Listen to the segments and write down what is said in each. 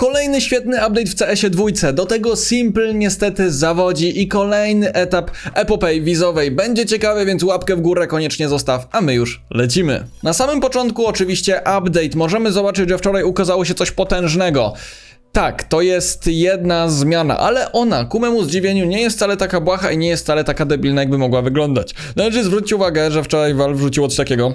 Kolejny świetny update w CS-ie dwójce. Do tego Simple niestety zawodzi i kolejny etap epopei wizowej. Będzie ciekawy, więc łapkę w górę koniecznie zostaw, a my już lecimy. Na samym początku oczywiście update. Możemy zobaczyć, że wczoraj ukazało się coś potężnego. Tak, to jest jedna zmiana, ale ona, ku memu zdziwieniu, nie jest wcale taka błaha i nie jest wcale taka debilna, jakby mogła wyglądać. Należy zwrócić uwagę, że wczoraj Valve wrzuciło coś takiego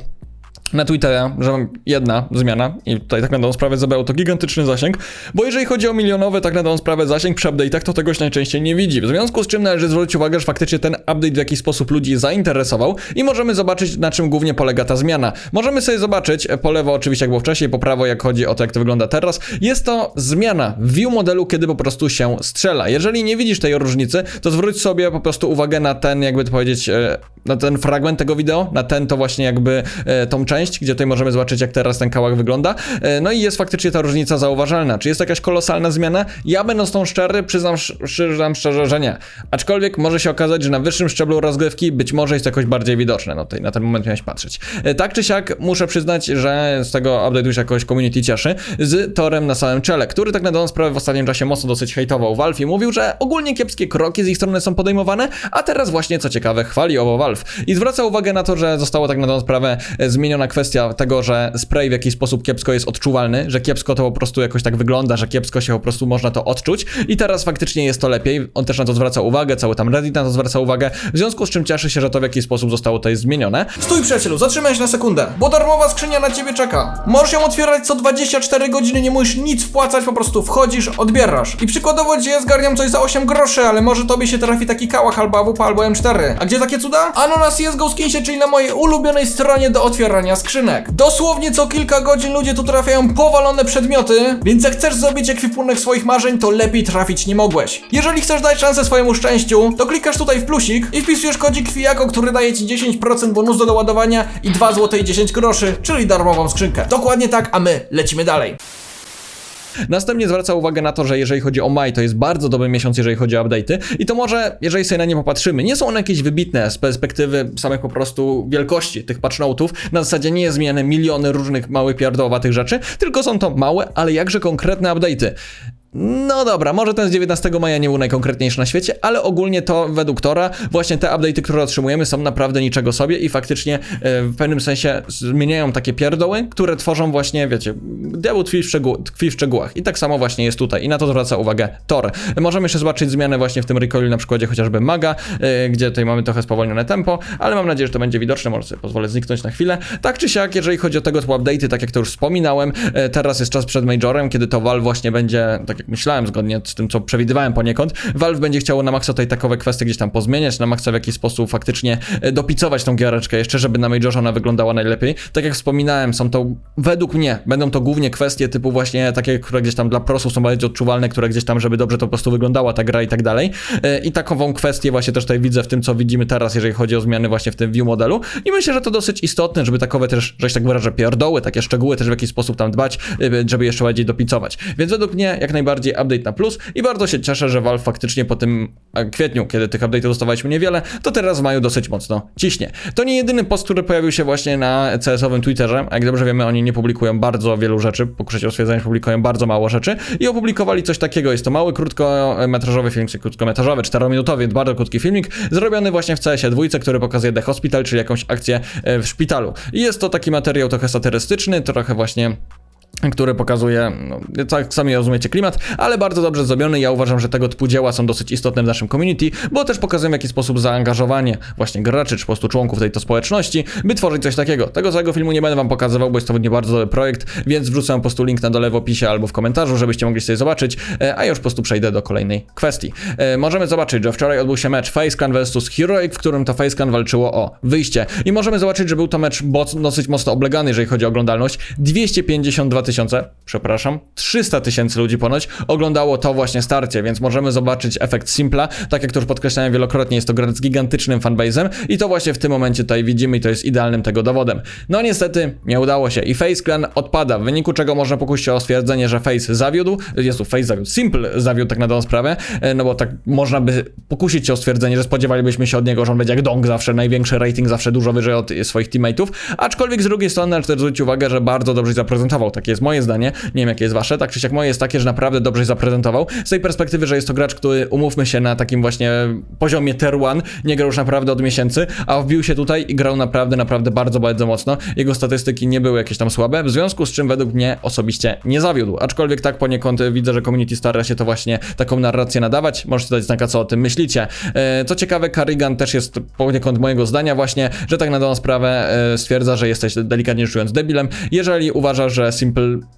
na Twittera, że mam jedna zmiana i tutaj tak na dobrą sprawę zabrało to gigantyczny zasięg, bo jeżeli chodzi o milionowy tak na dobrą sprawę zasięg przy update'ach, to tego się najczęściej nie widzi. W związku z czym należy zwrócić uwagę, że faktycznie ten update w jakiś sposób ludzi zainteresował i możemy zobaczyć na czym głównie polega ta zmiana. Możemy sobie zobaczyć, po lewo oczywiście jak było wcześniej, po prawo jak chodzi o to jak to wygląda teraz, jest to zmiana view modelu, kiedy po prostu się strzela. Jeżeli nie widzisz tej różnicy, to zwróć sobie po prostu uwagę na ten, jakby to powiedzieć, e, na ten fragment tego wideo, na ten to właśnie jakby e, tą część, gdzie tutaj możemy zobaczyć jak teraz ten kałak wygląda. E, No i jest faktycznie ta różnica zauważalna. Czy jest jakaś kolosalna zmiana? Ja będąc tą szczery, przyznam, przyznam szczerze, że nie. Aczkolwiek może się okazać, że na wyższym szczeblu rozgrywki być może jest jakoś bardziej widoczne. No tutaj na ten moment miałeś patrzeć. E, Tak czy siak muszę przyznać, że z tego update'u się jakoś community cieszy z Torem na samym czele, który tak na dobrą sprawę w ostatnim czasie mocno dosyć hejtował Valve i mówił, że ogólnie kiepskie kroki z ich strony są podejmowane, a teraz właśnie co ciekawe chwali owo Valve i zwraca uwagę na to, że zostało tak na dobrą sprawę e, kwestia tego, że spray w jakiś sposób kiepsko jest odczuwalny, że kiepsko to po prostu jakoś tak wygląda, że kiepsko się po prostu można to odczuć i teraz faktycznie jest to lepiej. On też na to zwraca uwagę, cały tam Reddit na to zwraca uwagę, w związku z czym cieszy się, że to w jakiś sposób zostało tutaj zmienione. Stój przyjacielu, zatrzymaj się na sekundę, bo darmowa skrzynia na ciebie czeka. Możesz ją otwierać co 24 godziny, nie musisz nic wpłacać, po prostu wchodzisz, odbierasz. I przykładowo gdzie ja zgarniam coś za 8 groszy, ale może tobie się trafi taki kałach albo AWP albo M4. A gdzie takie cuda? Ano na CSGO Skinsie, czyli na mojej ulubionej stronie do otwierania skrzynek. Dosłownie co kilka godzin ludzie tu trafiają powalone przedmioty, więc jak chcesz zrobić ekwipunek swoich marzeń, to lepiej trafić nie mogłeś. Jeżeli chcesz dać szansę swojemu szczęściu, to klikasz tutaj w plusik i wpisujesz kodzik FIJAKO, który daje ci 10% bonus do doładowania i 2 zł i 10 groszy, czyli darmową skrzynkę. Dokładnie tak, a my lecimy dalej. Następnie zwraca uwagę na to, że jeżeli chodzi o maj, to jest bardzo dobry miesiąc, jeżeli chodzi o update'y. I to może, jeżeli sobie na nie popatrzymy, nie są one jakieś wybitne z perspektywy samych po prostu wielkości tych patchnote'ów. Na zasadzie nie jest zmieniane miliony różnych małych pierdowatych rzeczy, tylko są to małe, ale jakże konkretne update'y. No dobra, może ten z 19 maja nie był najkonkretniejszy na świecie, ale ogólnie to według Tora właśnie te update'y, które otrzymujemy są naprawdę niczego sobie i faktycznie e, w pewnym sensie zmieniają takie pierdoły, które tworzą właśnie, wiecie, diabeł tkwi w, szczegół, tkwi w szczegółach i tak samo właśnie jest tutaj i na to zwraca uwagę Tor. Możemy jeszcze zobaczyć zmianę właśnie w tym recoilu na przykładzie chociażby Maga, e, gdzie tutaj mamy trochę spowolnione tempo, ale mam nadzieję, że to będzie widoczne, może sobie pozwolę zniknąć na chwilę. Tak czy siak, jeżeli chodzi o tego typu update'y, tak jak to już wspominałem, e, teraz jest czas przed Majorem, kiedy to Valve właśnie będzie, tak myślałem, zgodnie z tym, co przewidywałem poniekąd, Valve będzie chciało na maksa tutaj takowe kwestie gdzieś tam pozmieniać, na maksa w jakiś sposób faktycznie e, dopicować tą giereczkę jeszcze, żeby na Majorze ona wyglądała najlepiej. Tak jak wspominałem, są to, według mnie, będą to głównie kwestie typu właśnie takie, które gdzieś tam dla prosów są bardziej odczuwalne, które gdzieś tam, żeby dobrze to po prostu wyglądała ta gra i tak dalej. E, I takową kwestię właśnie też tutaj widzę w tym, co widzimy teraz, jeżeli chodzi o zmiany właśnie w tym view modelu. I myślę, że to dosyć istotne, żeby takowe też, że się tak wyrażę, pierdoły, takie szczegóły też w jakiś sposób tam dbać, e, żeby jeszcze bardziej dopicować. Więc według mnie jak najbardziej update na plus i bardzo się cieszę, że Valve faktycznie po tym e, kwietniu, kiedy tych update'ów dostawaliśmy niewiele, to teraz w maju dosyć mocno ciśnie. To nie jedyny post, który pojawił się właśnie na CS-owym Twitterze, jak dobrze wiemy, oni nie publikują bardzo wielu rzeczy, pokuszę o stwierdzenie, że publikują bardzo mało rzeczy i opublikowali coś takiego, jest to mały, krótkometrażowy film, czy krótkometrażowy, 4-minutowy, więc bardzo krótki filmik, zrobiony właśnie w CS-ie dwójce, który pokazuje The Hospital, czyli jakąś akcję e, w szpitalu. I jest to taki materiał trochę satyrystyczny, trochę właśnie który pokazuje, no, tak sami rozumiecie klimat, ale bardzo dobrze zrobiony. Ja uważam, że tego typu dzieła są dosyć istotne w naszym community, bo też pokazują w jaki sposób zaangażowanie właśnie graczy, czy po prostu członków tej to społeczności, by tworzyć coś takiego. Tego całego filmu nie będę wam pokazywał, bo jest to nie bardzo dobry projekt, więc wrzucam po prostu link na dole w opisie albo w komentarzu, żebyście mogli sobie zobaczyć, e, a już po prostu przejdę do kolejnej kwestii. E, Możemy zobaczyć, że wczoraj odbył się mecz FaceClan vs Heroic, w którym to FaceClan walczyło o wyjście. I możemy zobaczyć, że był to mecz dosyć mocno oblegany, jeżeli chodzi o oglądalność. 252 tysiące, przepraszam, 300 tysięcy ludzi ponoć oglądało to właśnie starcie, więc możemy zobaczyć efekt Simpla. Tak jak to już podkreślałem wielokrotnie, jest to gra z gigantycznym fanbase'em i to właśnie w tym momencie tutaj widzimy i to jest idealnym tego dowodem. No niestety nie udało się i Face Clan odpada, w wyniku czego można pokusić się o stwierdzenie, że Face zawiódł, jest tu Face zawiódł, Simple zawiódł tak na dobrą sprawę, e, no bo tak można by pokusić się o stwierdzenie, że spodziewalibyśmy się od niego, że on będzie jak Dong zawsze, największy rating, zawsze dużo wyżej od swoich teammateów, aczkolwiek z drugiej strony należy też zwrócić uwagę, że bardzo dobrze zaprezentował takie jest moje zdanie, nie wiem jakie jest wasze, tak czy siak moje jest takie, że naprawdę dobrze się zaprezentował. Z tej perspektywy, że jest to gracz, który umówmy się na takim właśnie poziomie tier 1, nie grał już naprawdę od miesięcy, a wbił się tutaj i grał naprawdę, naprawdę bardzo, bardzo mocno. Jego statystyki nie były jakieś tam słabe, w związku z czym według mnie osobiście nie zawiódł. Aczkolwiek tak poniekąd widzę, że community stara się to właśnie taką narrację nadawać. Możecie dać znaka, co o tym myślicie. E, Co ciekawe, Carrigan też jest poniekąd mojego zdania właśnie, że tak na dobrą sprawę e, stwierdza, że jesteś delikatnie rzecz ujmując debilem, jeżeli uważasz, że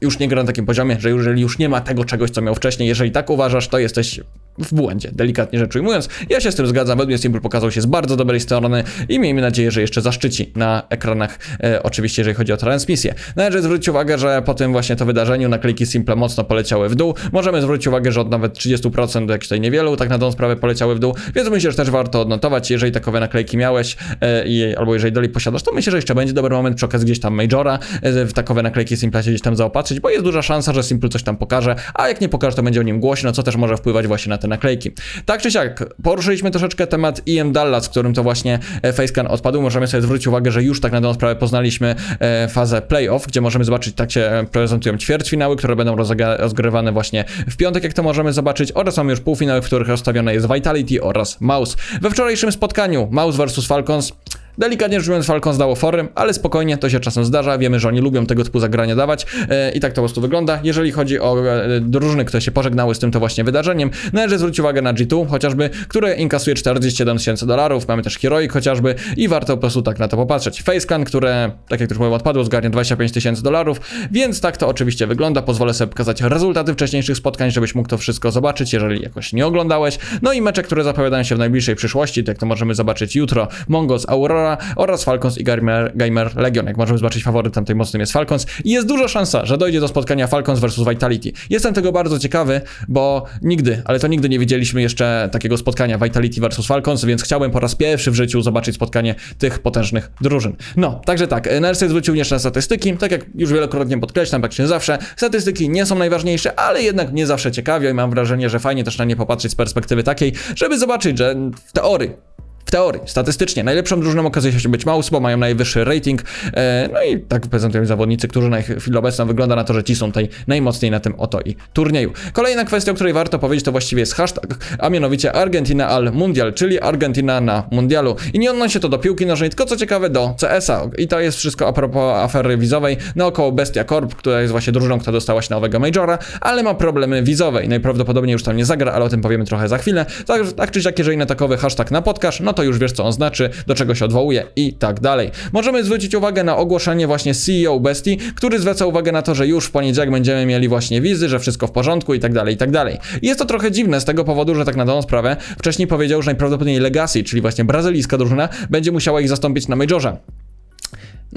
Już nie gra na takim poziomie, że jeżeli już nie ma tego czegoś, co miał wcześniej, jeżeli tak uważasz, to jesteś w błędzie, delikatnie rzecz ujmując. Ja się z tym zgadzam, według mnie Simple pokazał się z bardzo dobrej strony i miejmy nadzieję, że jeszcze zaszczyci na ekranach, e, oczywiście jeżeli chodzi o transmisję. Należy zwrócić uwagę, że po tym właśnie to wydarzeniu naklejki Simple mocno poleciały w dół. Możemy zwrócić uwagę, że od nawet 30% do jakichś tutaj niewielu, tak na tą sprawę poleciały w dół, więc myślę, że też warto odnotować, jeżeli takowe naklejki miałeś e, i, albo jeżeli dalej posiadasz, to myślę, że jeszcze będzie dobry moment przy okazji gdzieś tam Majora e, w takowe naklejki Simple się gdzieś tam zaopatrzyć, bo jest duża szansa, że Simple coś tam pokaże, a jak nie pokaże, to będzie o nim głośno, co też może wpływać właśnie na te naklejki. Tak czy siak, poruszyliśmy troszeczkę temat EM Dallas, w którym to właśnie e, Facecan odpadł. Możemy sobie zwrócić uwagę, że już tak na dobrą sprawę poznaliśmy e, fazę playoff, gdzie możemy zobaczyć, tak się prezentują ćwierćfinały, które będą rozgrywane właśnie w piątek, jak to możemy zobaczyć, oraz mamy już półfinały, w których rozstawione jest Vitality oraz Mouse. We wczorajszym spotkaniu Mouse vs Falcons Delikatnie rzecz ujmując, Falcon dało forym, ale spokojnie, to się czasem zdarza. Wiemy, że oni lubią tego typu zagrania dawać e, i tak to po prostu wygląda. Jeżeli chodzi o e, drużyny, które się pożegnały z tym to właśnie wydarzeniem, należy zwrócić uwagę na G2 chociażby, które inkasuje 47 tysięcy dolarów. Mamy też Heroic chociażby i warto po prostu tak na to popatrzeć. Faceclan, które, tak jak już mówiłem, odpadło, zgarnia 25 tysięcy dolarów, więc tak to oczywiście wygląda. Pozwolę sobie pokazać rezultaty wcześniejszych spotkań, żebyś mógł to wszystko zobaczyć, jeżeli jakoś nie oglądałeś. No i mecze, które zapowiadają się w najbliższej przyszłości, tak to możemy zobaczyć jutro. Mongos Aurora oraz Falcons i Gamer, Gamer Legion. Jak możemy zobaczyć, faworytem tej mocnym jest Falcons i jest duża szansa, że dojdzie do spotkania Falcons versus Vitality. Jestem tego bardzo ciekawy, bo nigdy, ale to nigdy nie widzieliśmy jeszcze takiego spotkania Vitality versus Falcons, więc chciałbym po raz pierwszy w życiu zobaczyć spotkanie tych potężnych drużyn. No, także tak, NRC zwrócił również na statystyki, tak jak już wielokrotnie podkreślam, praktycznie zawsze, statystyki nie są najważniejsze, ale jednak nie zawsze ciekawią i mam wrażenie, że fajnie też na nie popatrzeć z perspektywy takiej, żeby zobaczyć, że w teorii w teorii, statystycznie, najlepszą drużyną okazuje się być Mouse, bo mają najwyższy rating. E, no i tak prezentują zawodnicy, którzy na chwilę obecną wygląda na to, że ci są tutaj najmocniej na tym oto i turnieju. Kolejna kwestia, o której warto powiedzieć, to właściwie jest hashtag, a mianowicie Argentina al Mundial, czyli Argentina na Mundialu. I nie odnosi się to do piłki nożnej, tylko co ciekawe do CS-a. I to jest wszystko a propos afery wizowej naokoło Bestia Corp, która jest właśnie drużyną, która dostała się na owego Majora, ale ma problemy wizowe i najprawdopodobniej już tam nie zagra, ale o tym powiemy trochę za chwilę. Tak, tak czy siak, jeżeli na takowy hashtag napotkasz, no to już wiesz co on znaczy, do czego się odwołuje i tak dalej. Możemy zwrócić uwagę na ogłoszenie właśnie CEO Bestii, który zwraca uwagę na to, że już w poniedziałek będziemy mieli właśnie wizy, że wszystko w porządku i tak dalej, i tak dalej. Jest to trochę dziwne z tego powodu, że tak na daną sprawę wcześniej powiedział, że najprawdopodobniej Legacy, czyli właśnie brazylijska drużyna, będzie musiała ich zastąpić na Majorze.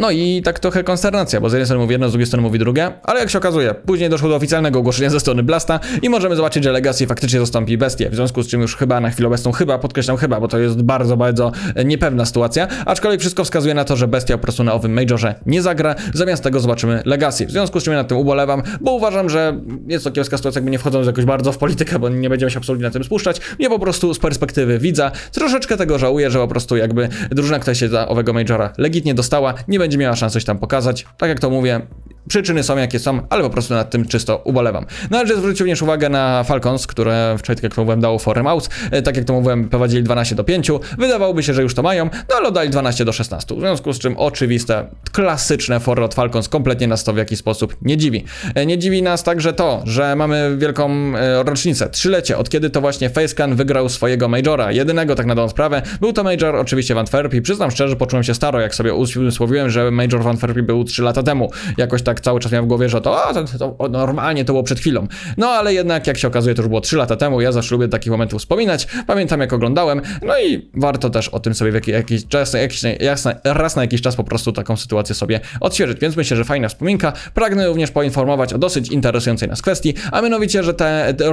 No i tak trochę konsternacja, bo z jednej strony mówi jedno, z drugiej strony mówi drugie, ale jak się okazuje, później doszło do oficjalnego ogłoszenia ze strony Blasta i możemy zobaczyć, że Legacy faktycznie zastąpi Bestię, w związku z czym już chyba na chwilę obecną, chyba, podkreślam chyba, bo to jest bardzo, bardzo e, niepewna sytuacja, aczkolwiek wszystko wskazuje na to, że Bestia po prostu na owym Majorze nie zagra, zamiast tego zobaczymy Legacy, w związku z czym ja nad tym ubolewam, bo uważam, że jest to kiepska sytuacja, jakby nie wchodząc jakoś bardzo w politykę, bo nie będziemy się absolutnie na tym spuszczać, mnie po prostu z perspektywy widza troszeczkę tego żałuję, że po prostu jakby drużyna, która się za owego Majora legitnie dostała, nie będzie miała szans coś tam pokazać. Tak jak to mówię, przyczyny są jakie są, ale po prostu nad tym czysto ubolewam. Należy zwrócić również uwagę na Falcons, które wczoraj, tak jak to mówiłem, dało fory mouse. E, Tak jak to mówiłem, prowadzili 12 do 5. Wydawałoby się, że już to mają, no ale oddali 12 do 16. W związku z czym oczywiste, klasyczne fory od Falcons kompletnie nas to w jakiś sposób nie dziwi. E, Nie dziwi nas także to, że mamy wielką e, rocznicę, trzylecie, od kiedy to właśnie Facecan wygrał swojego Majora, jedynego tak na dobrą sprawę. Był to Major oczywiście w Antwerpii. Przyznam szczerze, poczułem się staro, jak sobie usłowiłem, że Major w Antwerpii był 3 lata temu. Jakoś tak cały czas miałem w głowie, że to, to, to normalnie to było przed chwilą. No ale jednak, jak się okazuje, to już było 3 lata temu. Ja zawsze lubię takich momentów wspominać. Pamiętam, jak oglądałem. No i warto też o tym sobie w jakiś, czas, jakiś, raz na jakiś czas po prostu taką sytuację sobie odświeżyć. Więc myślę, że fajna wspominka. Pragnę również poinformować o dosyć interesującej nas kwestii, a mianowicie, że te, te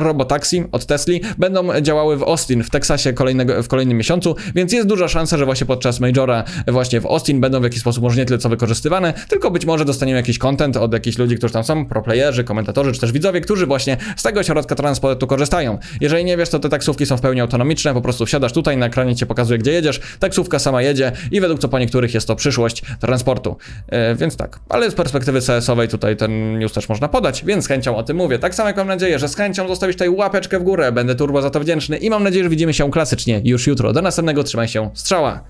od Tesli będą działały w Austin, w Teksasie kolejnego, w kolejnym miesiącu, więc jest duża szansa, że właśnie podczas Majora właśnie w Austin będą w jakiś sposób może nie tyle co wykorzystywane, tylko być może dostaniemy jakiś content, content od jakichś ludzi, którzy tam są, proplayerzy, komentatorzy, czy też widzowie, którzy właśnie z tego środka transportu korzystają. Jeżeli nie wiesz, to te taksówki są w pełni autonomiczne, po prostu wsiadasz tutaj, na ekranie cię pokazuje, gdzie jedziesz, taksówka sama jedzie i według co po niektórych jest to przyszłość transportu. E, więc tak, ale z perspektywy CS-owej tutaj ten news też można podać, więc z chęcią o tym mówię. Tak samo jak mam nadzieję, że z chęcią zostawisz tutaj łapeczkę w górę, będę turbo za to wdzięczny i mam nadzieję, że widzimy się klasycznie już jutro. Do następnego, trzymaj się, strzała!